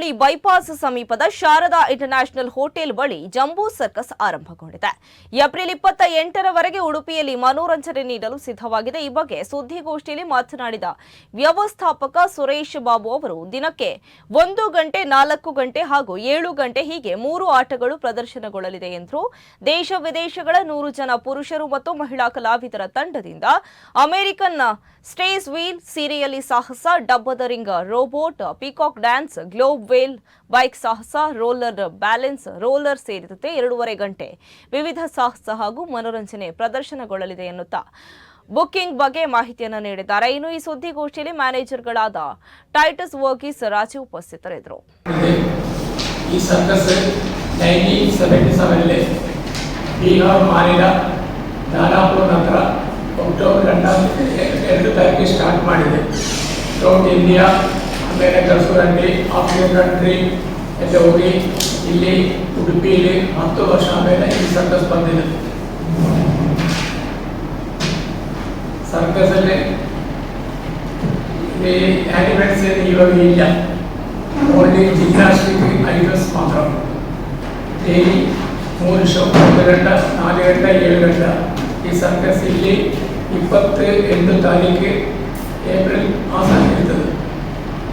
Hubballi bypass ಸಮೀಪದ Sharada international hotel ಬಳಿ ಜಂಬೂ circus ಆರಂಭಗೊಂಡಿದೆ. ಏಪ್ರಿಲ್ ಇಪ್ಪತ್ತ ಎಂಟರವರೆಗೆ ಉಡುಪಿಯಲ್ಲಿ ಮನೋರಂಜನೆ ನೀಡಲು ಸಿದ್ಧವಾಗಿದೆ. ಈ ಬಗ್ಗೆ ಸುದ್ದಿಗೋಷ್ಠಿಯಲ್ಲಿ ಮಾತನಾಡಿದ ವ್ಯವಸ್ಥಾಪಕ ಸುರೇಶ್ ಬಾಬು ಅವರು, ದಿನಕ್ಕೆ ಒಂದು ಗಂಟೆ, ನಾಲ್ಕು ಗಂಟೆ ಹಾಗೂ ಏಳು ಗಂಟೆ ಹೀಗೆ ಮೂರು ಆಟಗಳು ಪ್ರದರ್ಶನಗೊಳ್ಳಲಿದೆ ಎಂದರು. ದೇಶ ವಿದೇಶಗಳ ನೂರು ಜನ ಪುರುಷರು ಮತ್ತು ಮಹಿಳಾ ಕಲಾವಿದರ ತಂಡದಿಂದ ಅಮೆರಿಕನ್ ಸ್ಟೇಸ್ ವೀಲ್ ಸೀರೆಯಲ್ಲಿ ಸಾಹಸ, ಡಬ್ಬದ ring, robot, peacock dance, globe wheel bike ಸಾಹಸ, ರೋಲರ್ ಬ್ಯಾಲೆನ್ಸ್, ರೋಲರ್ ಸೇರಿದಂತೆ ಎರಡೂವರೆ ಗಂಟೆ ವಿವಿಧ ಸಾಹಸ ಹಾಗೂ ಮನೋರಂಜನೆ ಪ್ರದರ್ಶನಗೊಳ್ಳಲಿದೆ ಎನ್ನುತ್ತಾ ಬುಕ್ಕಿಂಗ್ ಬಗ್ಗೆ ಮಾಹಿತಿಯನ್ನು ನೀಡಿದ್ದಾರೆ. ಇನ್ನು ಈ ಸುದ್ದಿಗೋಷ್ಠಿಯಲ್ಲಿ ಮ್ಯಾನೇಜರ್ಗಳಾದ ಟೈಟಸ್ ವರ್ಗೀಸ್ ರಾಜು ಉಪಸ್ಥಿತರಿದ್ದರು. ಅಕ್ಟೋಬರ್ ಎರಡು ತಾರೀಕಿಗೆ ಸ್ಟಾರ್ಟ್ ಮಾಡಿದೆ. ಸೌತ್ ಇಂಡಿಯಾ ಆಮೇಲೆ ಕಸೂರಂಡಿ ಆಫ್ರಿಕನ್ ಕಂಟ್ರಿ ಎಲ್ಲ ಹೋಗಿ ಇಲ್ಲಿ ಉಡುಪಿಯಲ್ಲಿ ಹತ್ತು ವರ್ಷ ಆಮೇಲೆ ಈ ಸರ್ಕಸ್ ಬಂದಿದೆ ಸರ್ಕಸಲ್ಲಿ ಇಲ್ಲಿ ಆ್ಯನಿಮೆಂಟ್ಸ್ ಏನು ಇವಾಗ ಇಲ್ಲ ಓನ್ಲಿ ಜಿಮ್ನಾಸ್ಟಿಕ್ ಐಟಮ್ಸ್ ಮಾತ್ರ ಡೈಲಿ ಮೂರು ಶೋ ಒಂದು ಗಂಟೆ ನಾಲ್ಕು ಗಂಟೆ ಏಳು ಗಂಟೆ ಈ ಸರ್ಕಸ್ ಇಲ್ಲಿ ಇಪ್ಪತ್ತು ಎಂಟು ತಾರೀಕು ಏಪ್ರಿಲ್ ಮಾಸ